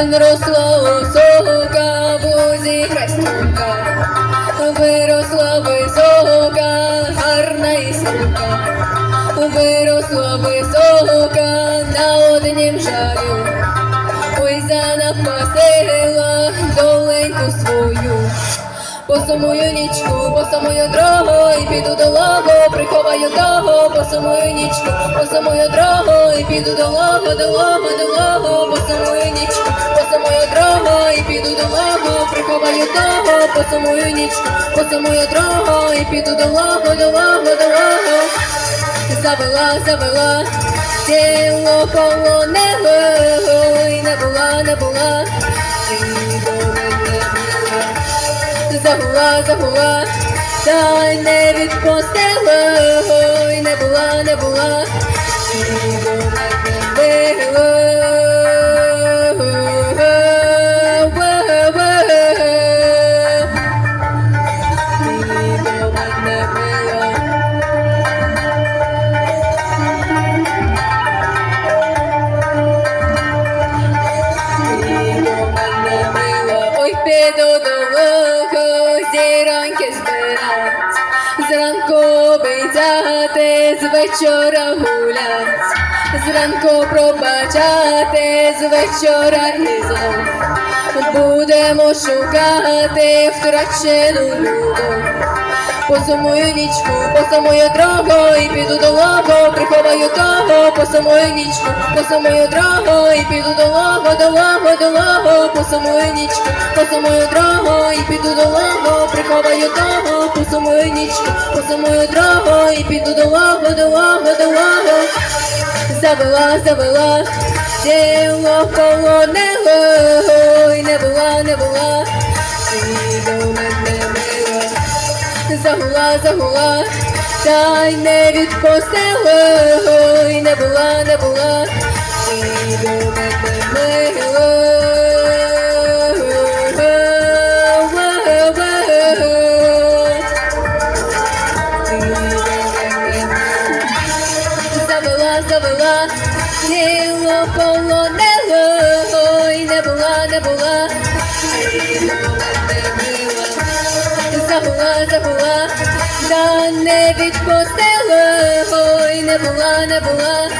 Росла осока, возі хрестунка, виросла висока, гарна і сумка, виросла висока на однім жалю, ой занапасила доленьку свою. Посумую нічку, посумую дрогу і піду до лого, приховаю того, посумую нічку, посумую дрогу і піду до лого, до лого, до лого, посумую нічку, посумую дрогу і піду до лого, приховаю того, посумую нічку, посумую дрогу і піду до лого, до лого, до лого. Завела, завела, тіло полоненого, і не була, не була, і до мене загула, загула, та й не відпустила, ой, не була, не була, зіроньки збирать, зранку обіцяти, з вечора гулять, зранку пробачати, з вечора і знов. Будемо шукати втрачену любов. Посумую нічку, посумую дорогу і піду до лого, приховаю того, посумую нічку, посумую дорогу і піду до лого, до лого, до лого, посумую нічку, посумую дорогу і піду до лого, приховаю того, посумую нічку, посумую дорогу і піду до лого, до лого, до лого. Завела, завела, тіло полонило, й не була, не була, і до мене загула, загула, та й не відпустила, ой, не була, не була, і до мене мила. Завела, завела, тіло полонило, ой, не була, не була, і до мене забула, забула, та не відпустила, ой, не була, не була,